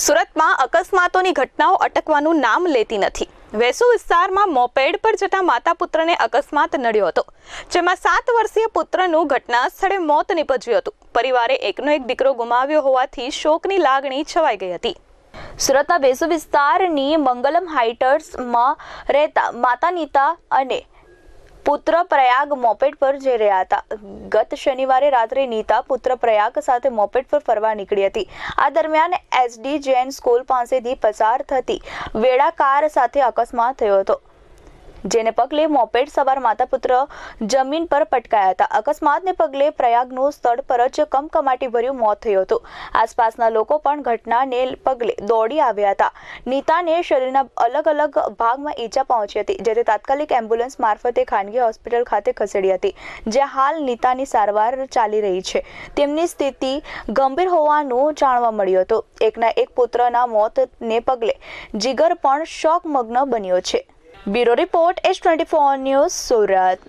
સુરતમાં અકસ્માતોની ઘટનાઓ અટકવાનું નામ લેતી નથી. વેસુ વિસ્તારમાં મોપેડ પર જતા માતા પુત્રને અકસ્માત નડ્યો હતો, જેમાં સાત વર્ષીય પુત્રનું ઘટના સ્થળે મોત નીપજ્યું હતું. પરિવારે એકનો એક દીકરો ગુમાવ્યો હોવાથી શોકની લાગણી છવાઈ ગઈ હતી. સુરતના વેસુ વિસ્તારની મંગલમ હાઇટર્સમાં રહેતા માતા નીતા અને પુત્ર પ્રયાગ મોપેડ પર જઈ રહ્યા હતા. ગત શનિવારે રાત્રે નીતા પુત્ર પ્રયાગ સાથે મોપેડ પર ફરવા નીકળી હતી. આ દરમિયાન એસડી જૈન સ્કૂલ પાસેથી પસાર થતી વેળા કાર સાથે અકસ્માત થયો હતો. જેને પગલે મોપેડ સવાર માતા પુત્ર જમીન પર પટકાયા હતા. અકસ્માતને પગલે પ્રયાગનું સ્થળ પર જ કમકમાટી ભર્યું મોત થયું હતું. આસપાસના લોકો પણ ઘટનાને પગલે દોડી આવ્યા હતા. નીતાને શરીરના અલગ અલગ ભાગમાં ઈજા પહોંચી હતી, જેથી તાત્કાલિક એમ્બ્યુલન્સ મારફતે ખાનગી હોસ્પિટલ ખાતે ખસેડી હતી, જ્યાં હાલ નીતાની સારવાર ચાલી રહી છે. તેમની સ્થિતિ ગંભીર હોવાનું જાણવા મળ્યું હતું. એકના એક પુત્રના મોતને પગલે જીગર પણ શોકમગ્ન બન્યો છે. Bureau report H twenty four news Surat